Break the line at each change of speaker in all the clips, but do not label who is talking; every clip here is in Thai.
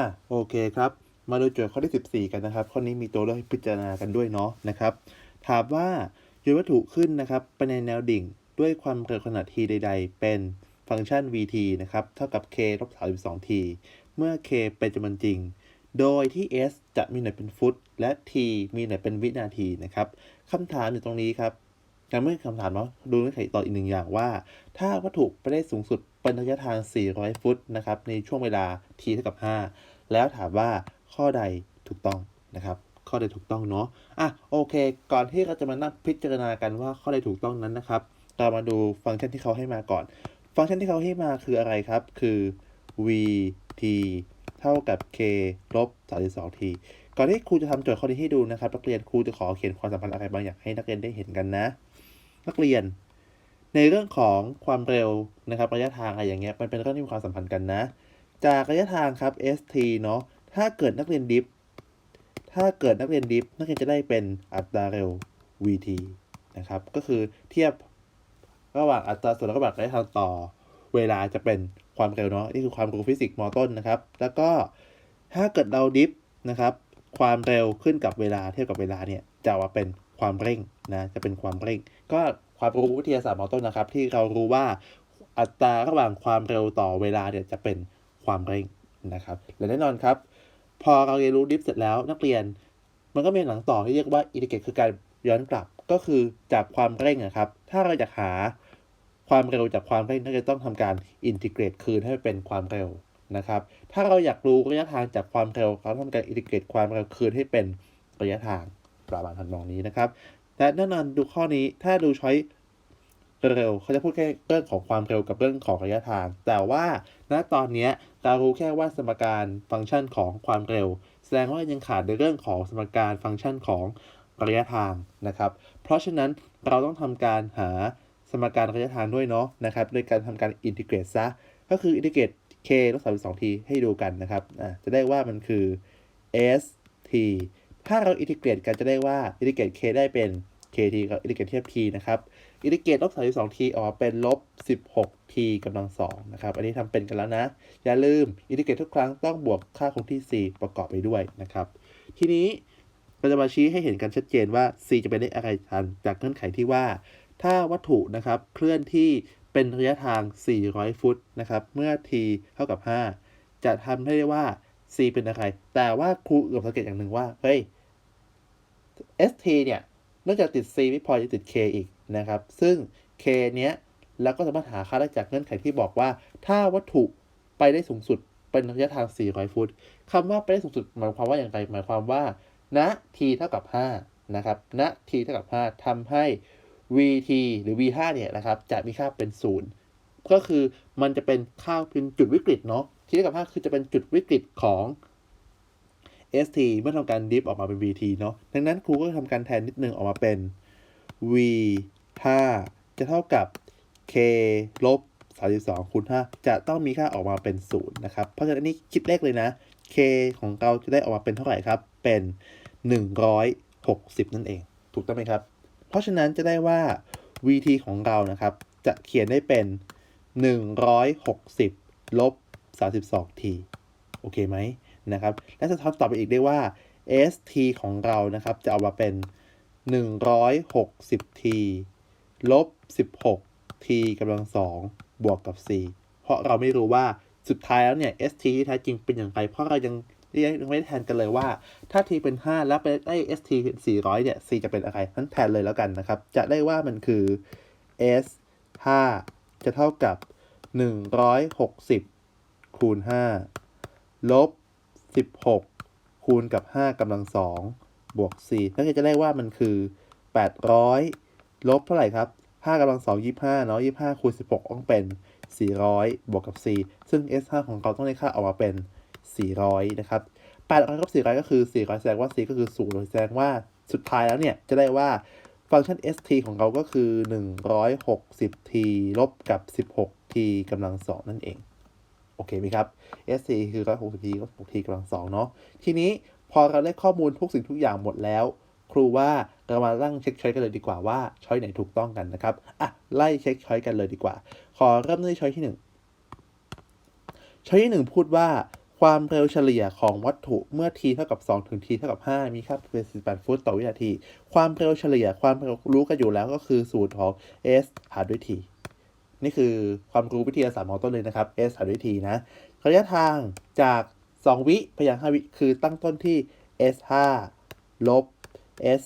อะโอเคครับ มาดูโจทย์ข้อที่ 14 กันนะครับ ข้อนี้มีตัวเลือกให้พิจารณากันด้วยเนาะนะครับ ถามว่าโยนวัตถุขึ้นนะครับไปในแนวดิ่งด้วยความเร็วขนาด t ใด ๆ เป็นฟังก์ชัน vt นะครับ เท่ากับ k ลบ 32t เมื่อ k เป็นจำนวนจริง โดยที่ s จะมีหน่วยเป็นฟุต และ t มีหน่วยเป็นวินาทีนะครับคำถามอยู่ตรงนี้ครับยังไม่คำถามเนาะดูเงื่อนไขต่ออีกหนึ่งอย่างว่า ถ้าวัตถุไปได้สูงสุดเป็นระยะทาง 400 ฟุตนะครับในช่วงเวลา t เท่ากับ 5 แล้วถามว่าข้อใดถูกต้องนะครับ ข้อใดถูกต้องเนาะอะโอเค ก่อนที่เราจะมานั่งพิจารณากันว่าข้อใดถูกต้องนั้นนะครับเรามาดูฟังก์ชันที่เขาให้มาก่อน ฟังก์ชันที่เขาให้มาคืออะไรครับ คือ v t เท่ากับ k ลบ 32t ก่อนที่ครูจะทำโจทย์ข้อนี้ให้ดูนะครับนักเรียนครูจะขอเขียนความสัมพันธ์อะไรบางอย่างให้นักเรียนได้เห็นกันนะ นักเรียน ในเรื่องของความเร็วนะครับระยะทางอะไรอย่างเงี้ยมันเป็นเรื่องที่มีความสัมพันธ์กันนะ จากระยะทางครับ st เนาะถ้าเกิดนักเรียนดิฟ ถ้าเกิดนักเรียนดิฟ นักเรียนจะได้เป็นอัตราเร็ว vt นะครับ ก็คือเทียบระหว่างอัตราส่วนระหว่างระยะทางต่อ เวลาจะเป็นความเร็วเนาะ นี่คือความรู้ฟิสิกส์มอต้นนะครับ แล้วก็ถ้าเกิดเราดิฟนะครับ ความเร็วขึ้นกับเวลาเทียบกับเวลาเนี่ยจะว่าเป็นความเร่งนะ จะเป็นความเร่ง ก็ความรู้วิทยาศาสตร์มอต้นนะครับ ที่เรารู้ว่าอัตราระหว่างความเร็วต่อเวลาเนี่ยจะเป็น ความเร่งนะครับและแน่นอนครับ พอเราเรียนรู้ดิฟเสร็จแล้วนักเรียน มันก็มีหลังต่อที่เรียกว่าอินทิเกรตคือการย้อนกลับก็คือจากความเร่งนะครับ ถ้าเราอยากหาความเร็วจากความเร่งนักเรียนต้องทำการอินทิเกรตคืนให้เป็นความเร็วนะครับ ถ้าเราอยากรู้ระยะทางจากความเร็วเราต้องทำการอินทิเกรตความเร็วคืนให้เป็นระยะทางประมาณทำนองนี้นะครับและแน่นอนดูข้อนี้ถ้าดูช้อย เร็วเขาจะพูดแค่เรื่องของความเร็วกับเรื่องของระยะทาง แต่ว่าณตอนนี้เรารู้แค่ว่าสมการฟังก์ชันของความเร็ว แสดงว่ายังขาดในเรื่องของสมการฟังก์ชันของระยะทางนะครับ เพราะฉะนั้นเราต้องทำการหาสมการระยะทางด้วยเนาะนะครับโดยการทำการอินทิเกรตซะก็คืออินทิเกรต k ลบ32 t ให้ดูกันนะครับอ่าจะได้ว่ามันคือ s t ถ้าเราอินทิเกรตกันจะได้ว่าอินทิเกรต k ได้เป็น kt กับอินทิเกรตเทียบ t นะครับ อินทิเกรตลบ32 t องทีอกเป็นลบ16 t กำลังสองนะครับ อันนี้ทำเป็นกันแล้วนะ อย่าลืมอินทิเกรตทุกครั้งต้องบวกค่าคงที่ 4 ประกอบไปด้วยนะครับ ทีนี้เราจะมาชี้ให้เห็นกันชัดเจนว่า c จะเป็นเลขอะไรทันจากเงื่อนไขที่ว่า ถ้าวัตถุนะครับเคลื่อนที่เป็นระยะทาง 400 ฟุตนะครับเมื่อ t เท่ากับ 5 จะทำให้ได้ว่า c เป็นอะไร แต่ว่าครูเอือบสังเกตอย่างหนึ่งว่าเฮ้ย st เนี่ยนอกจากติด c ไม่พอจะติด k อีก นะครับ ซึ่ง k เนี้ยเราก็สามารถหาค่าได้จากเงื่อนไขที่บอกว่า ถ้าวัตถุไปได้สูงสุดเป็นระยะทาง 400 ฟุตคำว่าไปได้สูงสุดหมายความว่าอย่างไร หมายความว่า ณ t เท่ากับ 5 นะครับ ณ t เท่ากับ 5ทำให้ vt หรือ v5 เนี่ยนะครับ จะมีค่าเป็น 0 ก็คือมันจะเป็นค่าเป็นจุดวิกฤตเนาะ t เท่ากับ 5 คือจะเป็นจุดวิกฤตของ st เมื่อทำการดิฟออกมาเป็น vt เนาะ ดังนั้นครูก็ทำการแทนนิดนึงออกมาเป็น v v5 จะเท่ากับ k ลบ32คูณ5จะต้องมีค่าออกมาเป็น 0 นะครับ เพราะฉะนั้นนี่คิดเลขเลยนะ k ของเราจะได้ออกมาเป็นเท่าไหร่ครับ เป็น 160 นั่นเอง ถูกต้องไหมครับ เพราะฉะนั้นจะได้ว่า vt ของเรานะครับ จะเขียนได้เป็น 160 ลบ 32t โอเคไหมนะครับ และสะทอนต่อไปอีกได้ว่า st ของเรานะครับ จะเอามาเป็น 160t ลบ 16t กำลังสองบวกกับ c เพราะเราไม่รู้ว่าสุดท้ายแล้วเนี่ย st ที่แท้จริงเป็นอย่างไร เพราะเรายังยังไม่ได้แทนกันเลยว่า ถ้า t เป็น 5 แล้วไปได้ st เป็น400 เนี่ย c จะเป็นอะไรนั้นแทนเลยแล้วกันนะครับ จะได้ว่ามันคือ s 5 จะเท่ากับ 160 คูณ 5 ลบ 16 คูณกับ 5กำลังสองบวก4นั่นก็จะได้ว่ามันคือ 800 ลบเท่าไหร่ครับ5กำลังสอง25เนาะ25คูณ16ต้องเป็น400บวกกับ4ซึ่ง S5 ของเราต้องได้ค่าออกมาเป็น400นะครับ800กับ400ก็คือ400แสดงว่า c ก็คือ0แสดงว่าสุดท้ายแล้วเนี่ยจะได้ว่าฟังก์ชัน st ของเราก็คือ 160t ลบกับ 16t กำลังสองนั่นเอง โอเคไหมครับ st คือ 160t ลบ 16t กำลังสองเนาะ ทีนี้พอเราได้ข้อมูลทุกสิ่งทุกอย่างหมดแล้ว ครูว่าเรามาลั่งเช็คช้อยกันเลยดีกว่าว่าช้อยไหนถูกต้องกันนะครับอะไล่เช็คช้อยกันเลยดีกว่า ขอเริ่มด้วยช้อยที่หนึ่งช้อยที่หนึ่งพูดว่าความเร็วเฉลี่ยของวัตถุเมื่อ t เท่ากับ 2 ถึง t เท่ากับ 5 มีค่าเป็น48ฟุตต่อวินาที ความเร็วเฉลี่ยความเร็วรู้กันอยู่แล้วก็คือสูตรของ s หารด้วย t นี่คือความรู้วิทยาศาสตร์มอต้นเลยนะครับ s หารด้วย t นะระยะทางจาก 2 วิไปยัง 5 วิ คือตั้งต้นที่ s 5ลบ s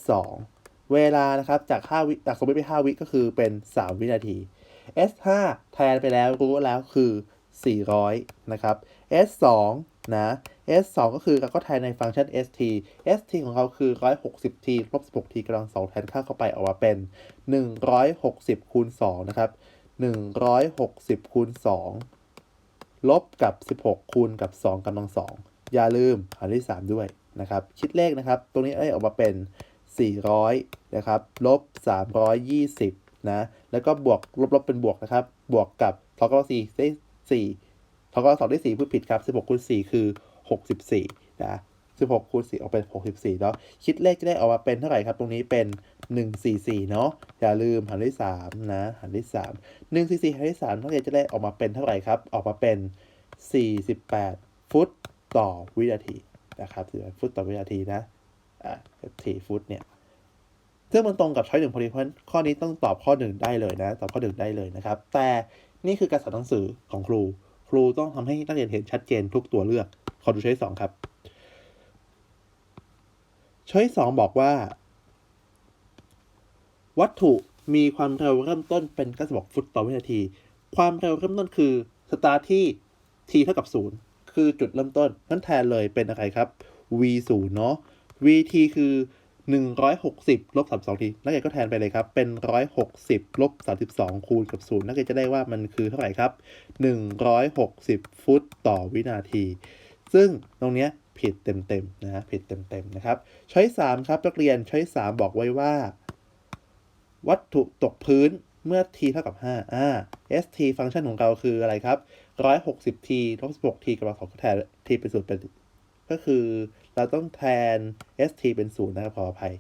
2เวลานะครับจาก5วิจาก2วิไป5วิก็คือเป็น 3 วินาที s 5แทนไปแล้วรู้แล้วคือ 400 นะครับ s 2นะ s 2ก็คือเราก็แทนในฟังก์ชัน st st ของเราคือ 160t ลบ 16t กำลัง 2 แทนค่าเข้าไปออกมาเป็น 160คูณ2นะครับ 160คูณ2ลบกับ 16คูณกับ 2กำลัง 2 อย่าลืมหารด้วย3ด้วย นะครับ คิดเลขนะครับ ตรงนี้ได้ออกมาเป็น 400 นะครับ ลบ 320 นะ แล้วก็บวก ลบลบเป็นบวกนะครับ บวกกับทอก4ได้4ทอก2ได้4พูดผิดครับ 16คูณ4คือ 64 นะ 16คูณ4ออกเป็น 64เนาะ คิดเลขจะได้ออกมาเป็นเท่าไหร่ครับ ตรงนี้เป็น 144 เนาะ อย่าลืมหารด้วย3นะ หารด้วย3 144หารด้วย3นักเรียนจะได้ออกมาเป็นเท่าไหร่ครับ ออกมาเป็น 48 ฟุตต่อวินาที นะครับฟุตต่อวินาทีนะอ่า4ฟุตเนี่ยซึ่งมันตรงกับช้อยหนึ่งพอดีเพราะข้อนี้ต้องตอบข้อหนึ่งได้เลยนะ ตอบข้อหนึ่งได้เลยนะครับ แต่นี่คือการสอนหนังสือของครู ครูต้องทำให้นักเรียนเห็นชัดเจนทุกตัวเลือก ขอดูช้อยสองครับ ช้อยสองบอกว่า วัตถุมีความเร็วเริ่มต้นเป็น96ฟุตต่อวินาที ความเร็วเริ่มต้นคือสตาร์ทที่ t เท่ากับ0 คือจุดเริ่มต้นนั่นแทนเลยเป็นอะไรครับ v 0เนาะ vt คือ 160ลบ32ทีนักเรียนก็แทนไปเลยครับ เป็น 160ลบ32 คูณกับ 0 นักเรียนจะได้ว่ามันคือเท่าไหร่ครับ 160 ฟุตต่อวินาที ซึ่งตรงเนี้ยผิดเต็มๆนะผิดเต็มๆนะครับ ช้อย3ครับนักเรียนช้อย 3 บอกไว้ว่า วัตถุตกพื้นเมื่อ t เท่ากับ 5 อ่า st ฟังก์ชันของเราคืออะไรครับ 160t ลบ 16t กำลังสองก็แทน t เป็นศูนย์เป็นก็คือเราต้องแทน st เป็นศูนย์นะครับขออภัย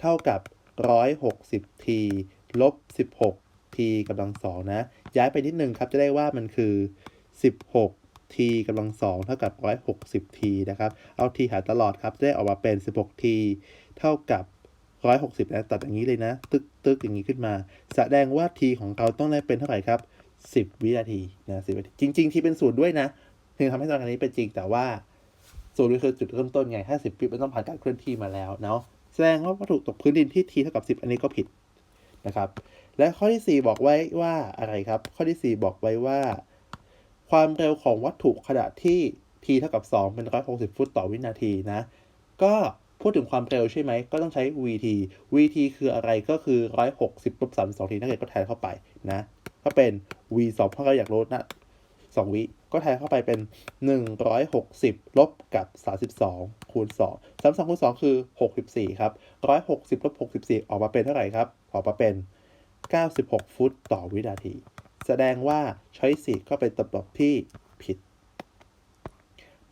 เท่ากับ 160t ลบ 16t กำลังสองนะ ย้ายไปนิดนึงครับจะได้ว่ามันคือ 16t กำลังสองเท่ากับ 160t นะครับ เอา t หารตลอดครับจะได้ออกมาเป็น 16t เท่ากับ160นะตัดอย่างนี้เลยนะ ตึกตึกอย่างนี้ขึ้นมา แสดงว่า t ของเราต้องได้เป็นเท่าไหร่ครับ 10วินาทีนะ10วินาทีจริงๆ t เป็นศูนย์ด้วยนะถึงทำให้ตอนนี้เป็นจริงแต่ว่าศูนย์คือจุดเริ่มต้นไง50วิมันต้องผ่านการเคลื่อนที่มาแล้วเนาะแสดงว่าวัตถุตกพื้นดินที่ t เท่ากับ10อันนี้ก็ผิดนะครับ และข้อที่ 4 บอกไว้ว่าอะไรครับ ข้อที่ 4 บอกไว้ว่า ความเร็วของวัตถุขณะที่ t เท่ากับ 2 เป็น 160 ฟุตต่อวินาทีนะ ก็พูดถึงความเร็วใช่ไหม ก็ต้องใช้ vt vt คืออะไรก็คือ 160ลบ32 ทีนักเรียนก็แทนเข้าไปนะ ก็เป็น v 2เพราะเราอยากลดนะ2วิก็แทนเข้าไปเป็น 160 ลบกับ 32 คูณ2 32คูณ2 คือ 64 ครับ 160 ลบ 64 ออกมาเป็นเท่าไหร่ครับ ออกมาเป็น 96 ฟุตต่อวินาที แสดงว่าช้อยสี่ก็เป็นตอบที่ผิด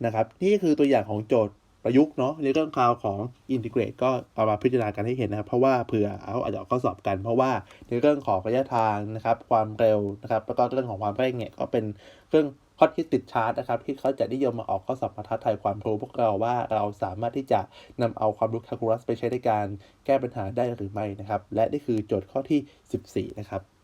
นะครับ นี่คือตัวอย่างของโจทย์ ประยุกต์เนาะในเรื่องราวของอินทิเกรตก็เอามาพิจารณากันให้เห็นนะครับ เพราะว่าเผื่อเอาอาจจะข้อสอบกัน เพราะว่าในเรื่องของระยะทางนะครับ ความเร็วนะครับแล้วก็เรื่องของความเร่งเนี่ยก็เป็นเรื่องฮอตฮิตติดชาร์ตนะครับ ที่เขาจะนิยมมาออกข้อสอบมาท้าทายความรู้พวกเราว่าเราสามารถที่จะนำเอาความรู้คลคูลัสไปใช้ในการแก้ปัญหาได้หรือไม่นะครับ และนี่คือโจทย์ข้อที่ 14 นะครับ